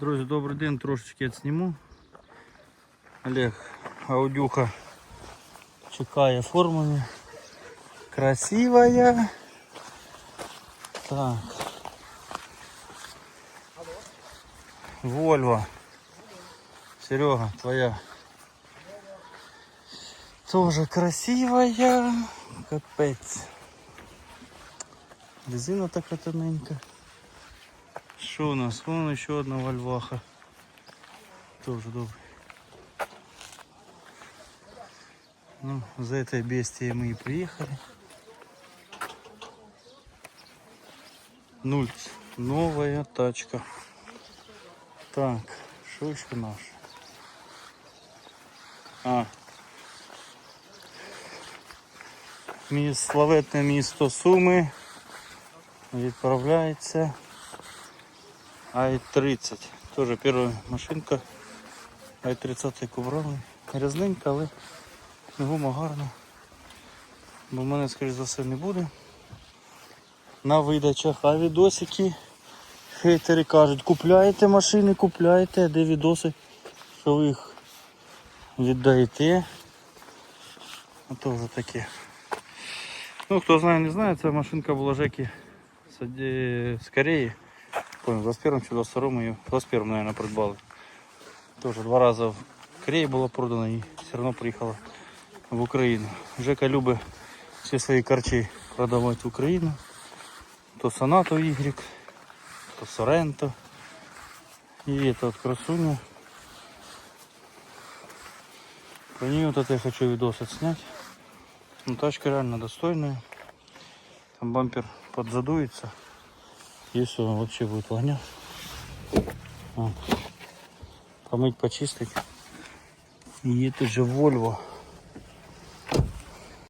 Друзі, добрий день, трошечки відсніму. Олег, аудюха чекає оформлення. Красивая. Так. Вольво. Серега, твоя. Тоже красивая. Капець. Резина така тоненька. Що у нас? Вон еще одна вольваха. Тоже добрый. Ну, за этой бестией мы и приехали. Нуль. Новая тачка. Так, что еще наш? А. Міс, славетне місто Суми відправляється Ай-30. Тоже перша машинка. Ай-30 кубрали. Рязненька, але гума гарна. Бо в мене, скоріш за все, не буде. На видачах, а відосики. Хейтери кажуть, купляєте машини, купляєте, де відоси, що ви їх віддаєте. А то вже таке. Ну, хто знає, не знає, ця машинка була Жеки з Оде- з Кореї. Понял, 21 чи 22 ее, 21 наверное, придбали. Тоже два раза в Кореї була продана і все одно приїхала в Україну. Жека любить всі свої корчі продавати в Україну. То Сонату Y, то Соренто. И это вот красуня. Про нее вот это я хочу видос отснять. Ну, тачка реально достойная. Там бампер подзадуется. И все, вообще будет воня. Вот. Помыть, почистить. И это же Volvo.